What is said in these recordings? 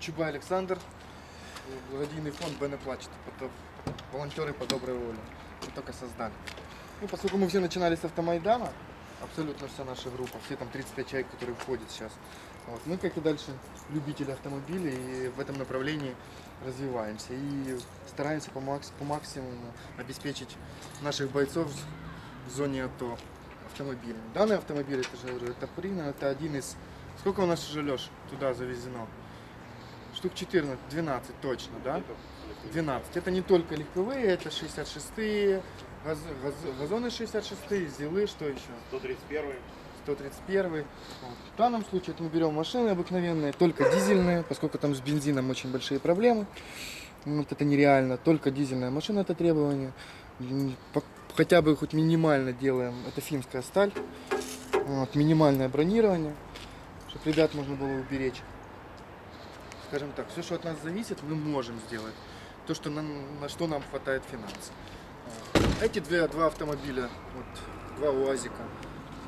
Чубай Александр, благодійный фонд «Б не плачет», это волонтеры по доброй воле, мы только создали. Ну, поскольку мы все начинали с автомайдана, абсолютно вся наша группа, все там 35 человек, которые входят сейчас, вот, мы, как и дальше, любители автомобилей, и в этом направлении развиваемся. И стараемся по, макс- по максимуму обеспечить наших бойцов в зоне АТО автомобилем. Данный автомобиль, это же говорю, это Прина, это один из... Сколько у нас уже, Леш, туда завезено? Штук 14, 12 точно, да? 12. Это не только легковые, это 66-е, газ, газ- газоны 66-е, зилы, что еще? 131 131. Вот. В данном случае это мы берем машины обыкновенные, только дизельные, поскольку там с бензином очень большие проблемы. Вот это нереально. Только дизельная машина это требование. Хотя бы хоть минимально делаем. Это финская сталь. Вот, минимальное бронирование, чтобы ребят можно было уберечь. Скажем так, все, что от нас зависит, мы можем сделать. То, что нам, на что нам хватает финансов. Вот. Эти две, два автомобиля, вот, два УАЗика,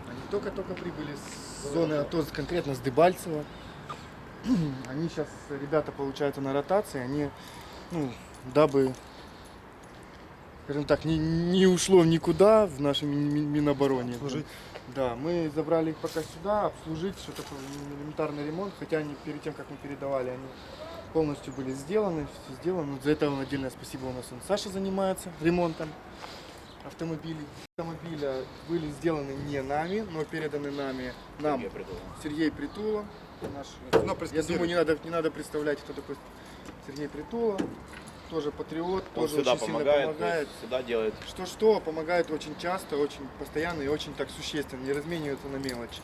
они только-только прибыли с зоны АТО, конкретно с Дебальцева. Они сейчас, ребята, получаются на ротации, они, ну, дабы, скажем так, не, не ушло никуда в нашей ми- ми- Минобороне. Обслужить. Да, мы забрали их пока сюда, обслужить, что такое элементарный ремонт, хотя они перед тем, как мы передавали, они полностью были сделаны, все сделано. За это отдельное спасибо у нас он Саша занимается ремонтом автомобилей. Автомобиля были сделаны не нами, но переданы нами нам. Сергей Притула. Наш, я думаю, не надо, не надо представлять, кто такой Сергей Притула. Тоже патриот, Он тоже всегда очень помогает, сильно помогает. всегда делает. Что-что, помогает очень часто, очень постоянно и очень так существенно, не разменивается на мелочи.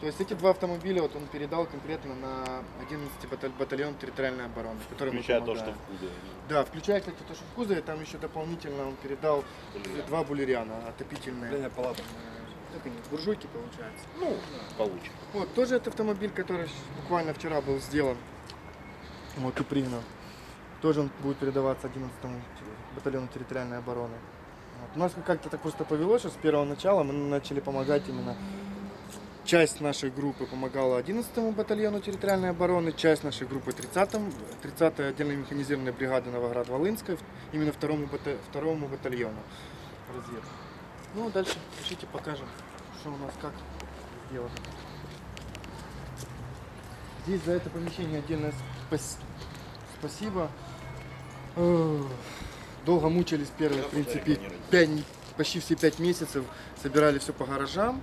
То есть эти два автомобиля вот он передал конкретно на 11 баталь- батальон территориальной обороны, который Включая мы то, что помогаем. в кузове. Да, включая, кстати, то, что в кузове, там еще дополнительно он передал два булериана отопительные. Э, Как они, буржуйки, получается. Ну, получше. Вот, тоже этот автомобиль, который буквально вчера был сделан, вот и пригнан. Тоже он будет передаваться 11-му батальону территориальной обороны. Вот. У нас как-то так просто повелось, что с первого начала мы начали помогать именно Часть нашей группы помогала 11-му батальону территориальной обороны, часть нашей группы 30-м, 30-й отдельной механизированной бригады Новоград-Волынской, именно второму, бата- второму батальону разведки. Ну, дальше пишите, покажем, что у нас как сделано. Здесь за это помещение отдельное спас- спасибо. Долго мучились первые, в принципе, пять, почти все пять месяцев. Собирали все по гаражам,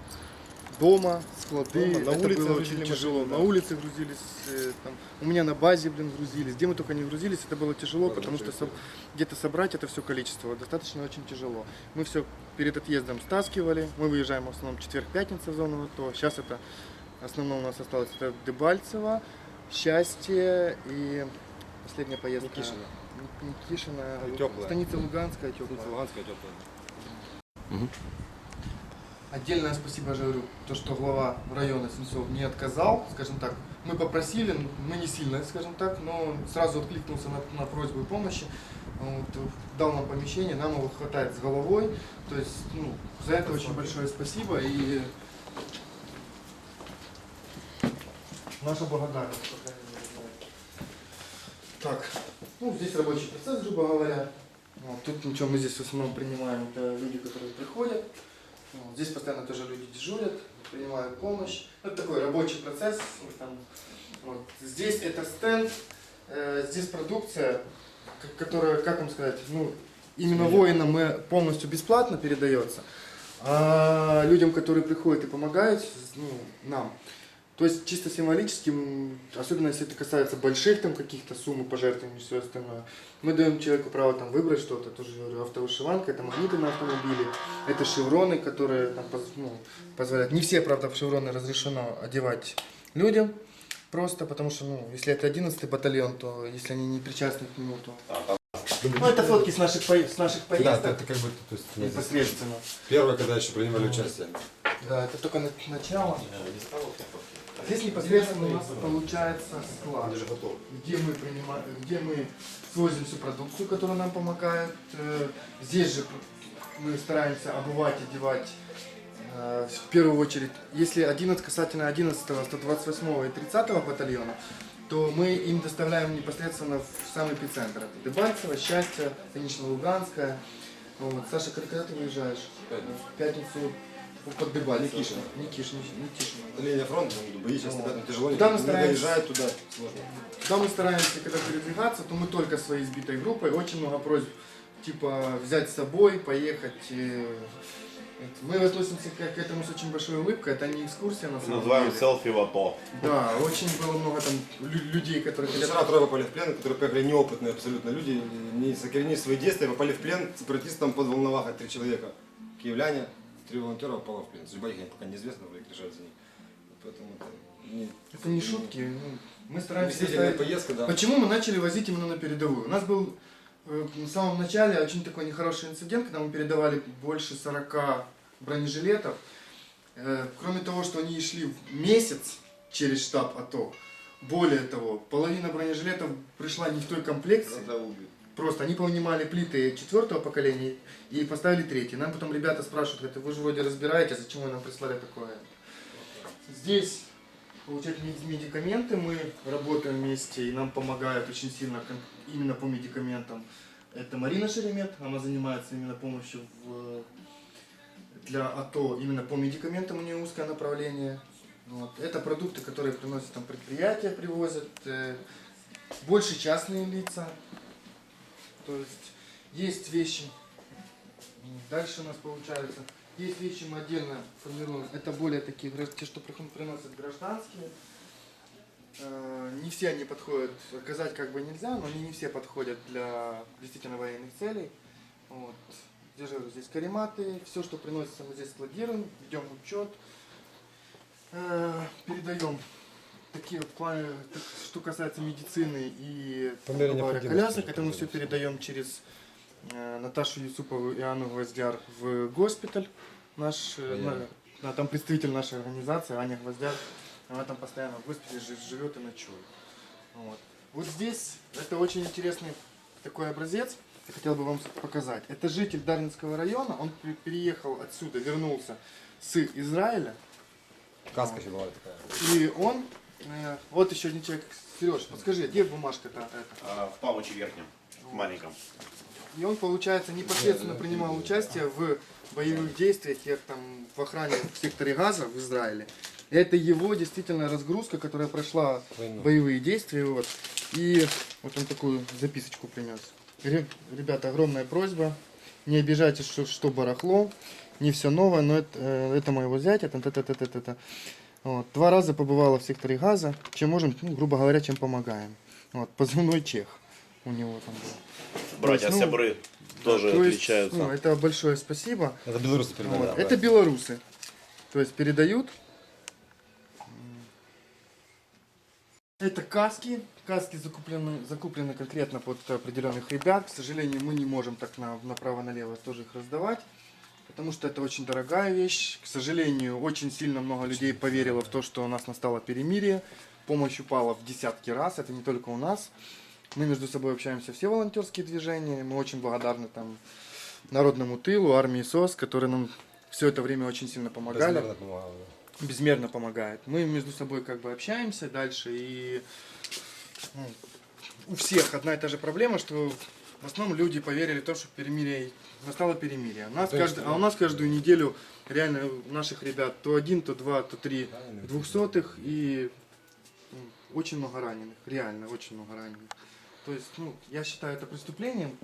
дома, склады. Дома, на это улице было очень тяжело. машины, На да. улице грузились, э, там, у меня на базе, блин, грузились. Где мы только не грузились, это было тяжело, потому что со- где-то собрать это все количество достаточно очень тяжело. Мы все перед отъездом стаскивали. Мы выезжаем в основном четверг-пятница в зону АТО. Сейчас это основном у нас осталось это Дебальцево, Счастье и последняя поездка. Никишино. Ник- Никишино. И Тёплая. Станица Луганская, теплая. Луганская теплая. Отдельное спасибо, говорю, то, что глава района Сенцов не отказал, скажем так. Мы попросили, мы не сильно, скажем так, но сразу откликнулся на, на просьбу помощи. Вот, дал нам помещение, нам его хватает с головой. То есть, ну, за это очень большое спасибо и наша благодарность. по крайней мере. Так, ну здесь рабочий процесс, грубо говоря. Вот, тут ничего, мы здесь в основном принимаем, это люди, которые приходят. Вот, Здесь постоянно тоже люди дежурят, принимают помощь. Это такой рабочий процесс. там, вот. Здесь это стенд, э, здесь продукция, которая, как вам сказать, ну, именно воинам мы полностью бесплатно передается, а людям, которые приходят и помогают, ну, нам. То есть чисто символически, особенно если это касается больших там каких-то сумм и пожертвований и все остальное, мы даем человеку право там выбрать что-то, тоже говорю, автовышиванка, это магниты на автомобиле, это шевроны, которые там, ну, позволяют. Не все, правда, шевроны разрешено одевать людям, просто потому что, ну, если это 11 батальон, то если они не причастны к нему, то... Ну, это фотки с наших, поe- с наших Да, поездок это, это как бы то есть, непосредственно. первое, когда еще принимали участие. Да, это только на- начало. Здесь непосредственно у нас получается склад, где мы принимаем, где мы свозим всю продукцию, которая нам помогает. Э, Здесь же мы стараемся обувать, одевать э, в первую очередь, если 11 касательно 11, 128 и 30 батальона, то мы им доставляем непосредственно в сам эпицентр. Это Дебальцево, Счастье, Станично-Луганская. Вот. Саша, когда, ты выезжаешь? В пятницу под Дебальцево. Никишин. Никишин, Никишин. Это линия фронта, там бои сейчас, ребятам тяжело, Куда мы не стараемся? доезжают туда, сложно. Когда мы стараемся, когда передвигаться, то мы только своей сбитой группой. Очень много просьб, типа, взять с собой, поехать. э, Мы относимся к, этому с очень большой улыбкой. Это не экскурсия на самом Называем деле. селфи в АТО. Да, очень было много там лю- людей, которые хотят... Вчера трое попали в плен, которые приехали неопытные абсолютно люди, не сохранили свои действия, попали в плен, сепаратистам под Волновахой три человека. Киевляне, три волонтера попало в плен. Судьба их пока неизвестна, их решают за них. Поэтому это не... Это не шутки. ну, Мы стараемся... Доставить- поездка, да. Почему мы начали возить именно на передовую? У нас был э, в самом начале очень такой нехороший инцидент, когда мы передавали больше 40 бронежилетов. Э, Кроме того, что они шли в месяц через штаб АТО, более того, половина бронежилетов пришла не в той комплекции. Просто они понимали плиты четвертого поколения и поставили третий. Нам потом ребята спрашивают, говорят, вы же вроде разбираете, зачем вы нам прислали такое? Здесь получать мед- медикаменты, мы работаем вместе и нам помогают очень сильно именно по медикаментам. Это Марина Шеремет, она занимается именно помощью в- для АТО именно по медикаментам, у нее узкое направление. Вот. Это продукты, которые приносят там предприятия, привозят, э, больше частные лица. То есть есть вещи, дальше у нас получается, есть вещи мы отдельно формируем, это более такие, те, что приносят гражданские. Э, Не все они подходят, оказать как бы нельзя, но они не все подходят для действительно военных целей. Вот. Говорю, здесь карематы, все, что приносится, мы здесь складируем, ведем учет, Э, передаем такие в плане, так, что касается медицины и говоря, колясок, это мы все передаем через э, Наташу Юсупову и Анну Гвоздяр в госпиталь. Наш, э, на- там представитель нашей организации, Аня Гвоздяр, она там постоянно в госпитале жи- живет и ночует. Вот. вот здесь это очень интересный такой образец, я хотел бы вам показать. Это житель Дарвинского района, он переехал отсюда, вернулся с Израиля, Каска еще была такая. и он, э, вот еще один человек, Сереж, подскажи, где бумажка-то эта? А, В пауче верхнем, в маленьком. И он, получается, непосредственно принимал участие в боевых действиях, как там в охране в секторе Газа в Израиле. Это его действительно разгрузка, которая прошла боевые действия. Вот. И вот он такую записочку принес. Ре- Ребята, огромная просьба. Не обижайтесь, что, что барахло. Не все новое, но это, э, это моего зятя. та та та та та та Вот. Два раза побывала в секторе газа. Чем можем, ну, грубо говоря, чем помогаем. Вот. Позывной чех у него там был. Братья ну, Сябры тоже То есть, отличаются. ну, это большое спасибо. Это белорусы передали. Вот. да. Это белорусы. То есть передают. Это каски. Каски закуплены, закуплены конкретно под определенных ребят. К сожалению, мы не можем так на, направо-налево тоже их раздавать. Потому что это очень дорогая вещь. К сожалению, очень сильно много людей поверило в то, что у нас настало перемирие. Помощь упала в десятки раз. Это не только у нас. Мы между собой общаемся все волонтерские движения. Мы очень благодарны там народному тылу, армии СОС, которые нам все это время очень сильно помогали Безмерно помогало, безмерно помогает. Мы между собой как бы общаемся дальше, и ну, у всех одна и та же проблема, что в основном люди поверили в то, что перемирие настало перемирие. У нас То есть, каждый- а у нас каждую неделю реально наших ребят то один, то два, то три двухсотых и ну, очень много раненых, реально очень много раненых. То есть, ну, я считаю это преступлением,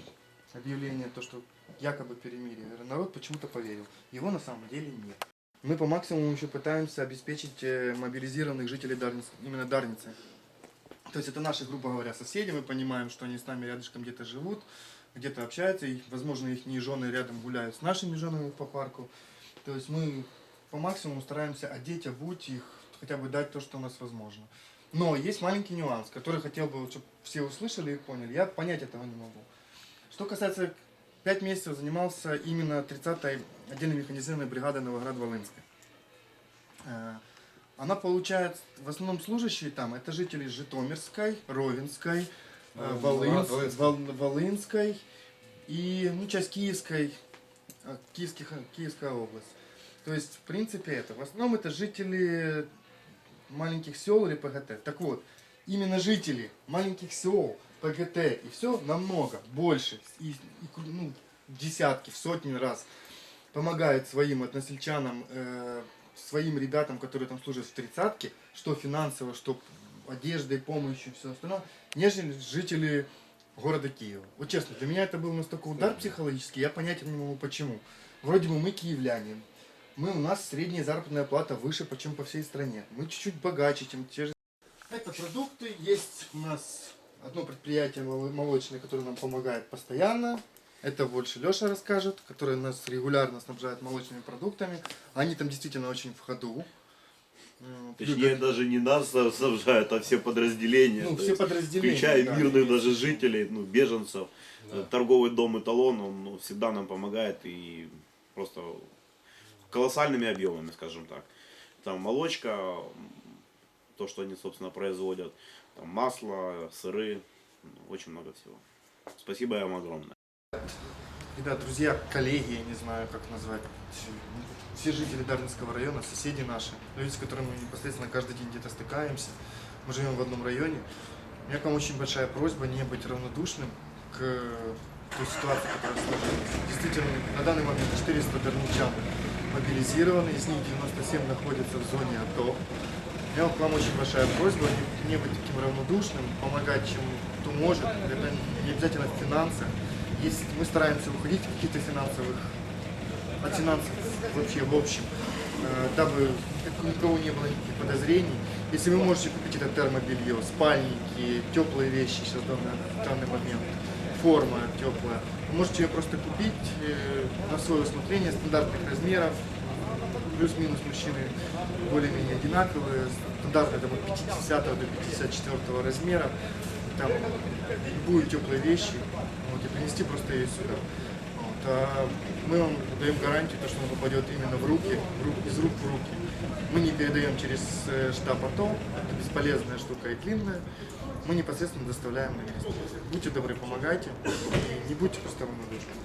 объявление, то, что якобы перемирие. Народ почему-то поверил. Его на самом деле нет. Мы по максимуму еще пытаемся обеспечить э, мобилизированных жителей Дарницы, именно Дарницы. То есть это наши, грубо говоря, соседи, мы понимаем, что они с нами рядышком где-то живут, где-то общаются, и, возможно, их жены рядом гуляют с нашими женами по парку. То есть мы по максимуму стараемся одеть, обуть их, хотя бы дать то, что у нас возможно. Но есть маленький нюанс, который хотел бы, чтобы все услышали и поняли. Я понять этого не могу. Что касается, 5 месяцев занимался именно 30-й отдельной механизированной бригадой Новоград-Волынской. Э, Она получает, в основном служащие там, это жители Житомирской, Ровенской, э, Ну, Волынс-. Вол- Волынской и ну, часть Киевской, э, Киевских, Киевская область. То есть, в принципе, это. В основном это жители маленьких сел или ПГТ. Так вот, именно жители маленьких сел, ПГТ, и все намного больше, и, и, ну, десятки, в сотни раз помогают своим односельчанам, э, своим ребятам, которые там служат в тридцатке, что финансово, что одеждой, помощью, все остальное, нежели жители города Киева. Вот честно, для меня это был настолько удар психологический, я понятия не могу почему. Вроде бы мы киевляне, мы, у нас средняя заработная плата выше, чем по всей стране. Мы чуть-чуть богаче, чем те же. Это продукты. Есть у нас одно предприятие мол- молочное, которое нам помогает постоянно. Это больше Леша расскажет, который нас регулярно снабжает молочными продуктами. Они там действительно очень в ходу. Точнее, даже не нас снабжают, а все подразделения. Ну, все есть, подразделения. Включая да. мирных даже жителей, ну, беженцев. Да. Торговый дом «Эталон», он ну, всегда нам помогает и просто колоссальными объемами, скажем так. Там молочка, то, что они, собственно, производят, там масло, сыры, ну, очень много всего. Спасибо им огромное. Ребят, друзья, коллеги, я не знаю, как назвать, все жители Дарвинского района, соседи наши, люди, с которыми мы непосредственно каждый день где-то стыкаемся, мы живем в одном районе. У меня к вам очень большая просьба не быть равнодушным к той ситуации, которая сложилась. Действительно, на данный момент 400 дарничан мобилизированы, из них 97 находятся в зоне АТО. У меня к вам очень большая просьба не, не быть таким равнодушным, помогать чем кто может. Это не обязательно в финансах. Есть, мы стараемся уходить от каких-то финансовых, от финансов вообще в общем, э, дабы никого не было никаких подозрений. Если вы можете купить это термобелье, спальники, теплые вещи сейчас в данный, в данный момент, форма теплая, вы можете ее просто купить э, на свое усмотрение стандартных размеров, плюс-минус мужчины более-менее одинаковые, стандартные там, от 50 до 54 размера, там любые теплые вещи, вот, и принести просто ее сюда. Вот, а мы вам даем гарантию, то, что он попадет именно в руки, в руки, из рук в руки. Мы не передаем через э, штаб АТО, это бесполезная штука и длинная. Мы непосредственно доставляем на место. Будьте добры, помогайте и не будьте просто равнодушными.